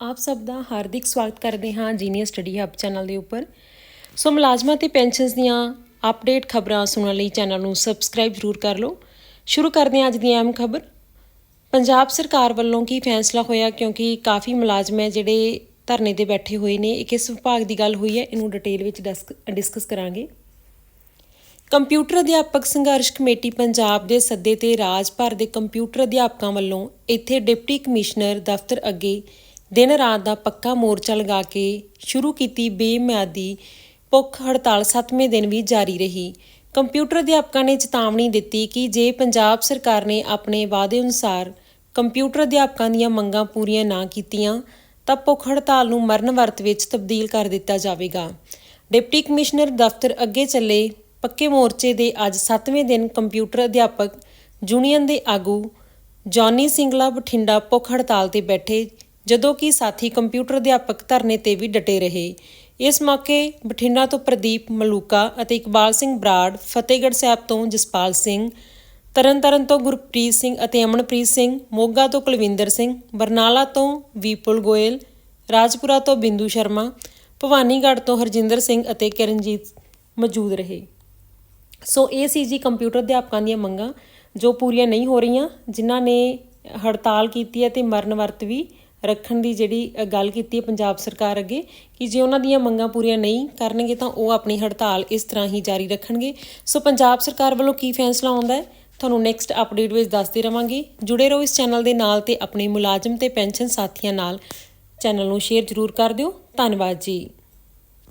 ਆਪ ਸਭ ਦਾ ਹਾਰਦਿਕ ਸਵਾਗਤ ਕਰਦੇ ਹਾਂ ਜੀਨੀਅਰ ਸਟੱਡੀ ਹੱਬ ਚੈਨਲ ਦੇ ਉੱਪਰ। ਸੋ ਮੁਲਾਜ਼ਮਾਂ ਤੇ ਪੈਨਸ਼ਨਸ ਦੀਆਂ ਅਪਡੇਟ ਖਬਰਾਂ ਸੁਣਨ ਲਈ ਚੈਨਲ ਨੂੰ ਸਬਸਕ੍ਰਾਈਬ ਜ਼ਰੂਰ ਕਰ ਲਓ। ਸ਼ੁਰੂ ਕਰਦੇ ਹਾਂ ਅੱਜ ਦੀ ਅਹਿਮ ਖਬਰ। ਪੰਜਾਬ ਸਰਕਾਰ ਵੱਲੋਂ ਕੀ ਫੈਸਲਾ ਹੋਇਆ? ਕਿਉਂਕਿ ਕਾਫੀ ਮੁਲਾਜ਼ਮ ਹੈ ਜਿਹੜੇ ਧਰਨੇ ਤੇ ਬੈਠੇ ਹੋਏ ਨੇ। ਇਹ ਕਿਸ ਵਿਭਾਗ ਦੀ ਗੱਲ ਹੋਈ ਹੈ, ਇਹਨੂੰ ਡਿਟੇਲ ਵਿੱਚ ਡਿਸਕਸ ਕਰਾਂਗੇ। ਕੰਪਿਊਟਰ ਅਧਿਆਪਕ ਸੰਘਰਸ਼ ਕਮੇਟੀ ਪੰਜਾਬ ਦੇ ਸੱਦੇ ਤੇ ਰਾਜ ਭਰ ਦੇ ਕੰਪਿਊਟਰ ਅਧਿਆਪਕਾਂ ਵੱਲੋਂ ਇੱਥੇ ਡਿਪਟੀ ਕਮਿਸ਼ਨਰ ਦਫ਼ਤਰ ਅੱਗੇ ਦਿਨ ਰਾਤ ਦਾ ਪੱਕਾ ਮੋਰਚਾ ਲਗਾ ਕੇ ਸ਼ੁਰੂ ਕੀਤੀ ਬੇਮਿਆਦੀ ਭੁੱਖ ਹੜਤਾਲ 7ਵੇਂ ਦਿਨ ਵੀ ਜਾਰੀ ਰਹੀ। ਕੰਪਿਊਟਰ ਅਧਿਆਪਕਾਂ ਨੇ ਚੇਤਾਵਨੀ ਦਿੱਤੀ ਕਿ ਜੇ ਪੰਜਾਬ ਸਰਕਾਰ ਨੇ ਆਪਣੇ ਵਾਅਦੇ ਅਨੁਸਾਰ ਕੰਪਿਊਟਰ ਅਧਿਆਪਕਾਂ ਦੀਆਂ ਮੰਗਾਂ ਪੂਰੀਆਂ ਨਾ ਕੀਤੀਆਂ, ਤਾਂ ਭੁੱਖ ਹੜਤਾਲ ਨੂੰ ਮਰਨ ਵਰਤ ਵਿੱਚ ਤਬਦੀਲ ਕਰ ਦਿੱਤਾ ਜਾਵੇਗਾ। ਡਿਪਟੀ ਕਮਿਸ਼ਨਰ ਦਫ਼ਤਰ ਅੱਗੇ ਚੱਲੇ ਪੱਕੇ ਮੋਰਚੇ ਦੇ ਅੱਜ 7ਵੇਂ ਦਿਨ ਕੰਪਿਊਟਰ ਅਧਿਆਪਕ ਯੂਨੀਅਨ ਦੇ ਆਗੂ ਜੌਨੀ ਸਿੰਗਲਾ ਬਠਿੰਡਾ ਭੁੱਖ ਹੜਤਾਲ ਤੇ ਬੈਠੇ ਜਦੋਂ ਕਿ ਸਾਥੀ ਕੰਪਿਊਟਰ ਅਧਿਆਪਕ ਧਰਨੇ ਤੇ ਵੀ ਡਟੇ ਰਹੇ। ਇਸ ਮੌਕੇ ਬਠਿੰਡਾ ਤੋਂ ਪ੍ਰਦੀਪ ਮਲੂਕਾ ਅਤੇ ਇਕਬਾਲ ਸਿੰਘ ਬਰਾੜ, ਫਤਿਹਗੜ੍ਹ ਸਾਹਿਬ ਤੋਂ ਜਸਪਾਲ ਸਿੰਘ, ਤਰਨਤਾਰਨ ਤੋਂ ਗੁਰਪ੍ਰੀਤ ਸਿੰਘ ਅਤੇ ਅਮਨਪ੍ਰੀਤ ਸਿੰਘ, ਮੋਗਾ ਤੋਂ ਕੁਲਵਿੰਦਰ ਸਿੰਘ, ਬਰਨਾਲਾ ਤੋਂ ਵੀਪੁਲ ਗੋਇਲ, ਰਾਜਪੁਰਾ ਤੋਂ ਬਿੰਦੂ ਸ਼ਰਮਾ, ਭਵਾਨੀਗੜ੍ਹ ਤੋਂ ਹਰਜਿੰਦਰ ਸਿੰਘ ਅਤੇ ਕਿਰਨਜੀਤ ਮੌਜੂਦ ਰਹੇ। ਸੋ ਇਹ ਸੀ ਜੀ ਕੰਪਿਊਟਰ ਅਧਿਆਪਕਾਂ ਦੀਆਂ ਮੰਗਾਂ ਜੋ ਪੂਰੀਆਂ ਨਹੀਂ ਹੋ ਰਹੀਆਂ, ਜਿਨ੍ਹਾਂ ਨੇ ਹੜਤਾਲ ਕੀਤੀ ਹੈ ਤੇ ਮਰਨ ਵਰਤ ਵੀ ਰੱਖਣ ਦੀ ਜਿਹੜੀ ਗੱਲ ਕੀਤੀ ਹੈ ਪੰਜਾਬ ਸਰਕਾਰ ਅੱਗੇ ਕਿ ਜੇ ਉਹਨਾਂ ਦੀਆਂ ਮੰਗਾਂ ਪੂਰੀਆਂ ਨਹੀਂ ਕਰਨਗੇ ਤਾਂ ਉਹ ਆਪਣੀ ਹੜਤਾਲ ਇਸ ਤਰ੍ਹਾਂ ਹੀ ਜਾਰੀ ਰੱਖਣਗੇ। ਸੋ ਪੰਜਾਬ ਸਰਕਾਰ ਵੱਲੋਂ ਕੀ ਫੈਸਲਾ ਆਉਂਦਾ ਹੈ? ਤੁਹਾਨੂੰ ਨੈਕਸਟ ਅਪਡੇਟ ਵਿੱਚ ਦੱਸਦੇ ਰਵਾਂਗੇ। ਜੁੜੇ ਰਹੋ ਇਸ ਚੈਨਲ ਦੇ ਨਾਲ ਤੇ ਆਪਣੇ ਮੁਲਾਜ਼ਮ ਤੇ ਪੈਨਸ਼ਨ ਸਾਥੀਆਂ ਨਾਲ। ਚੈਨਲ ਨੂੰ ਸ਼ੇਅਰ ਜ਼ਰੂਰ ਕਰ ਦਿਓ। ਧੰਨਵਾਦ ਜੀ।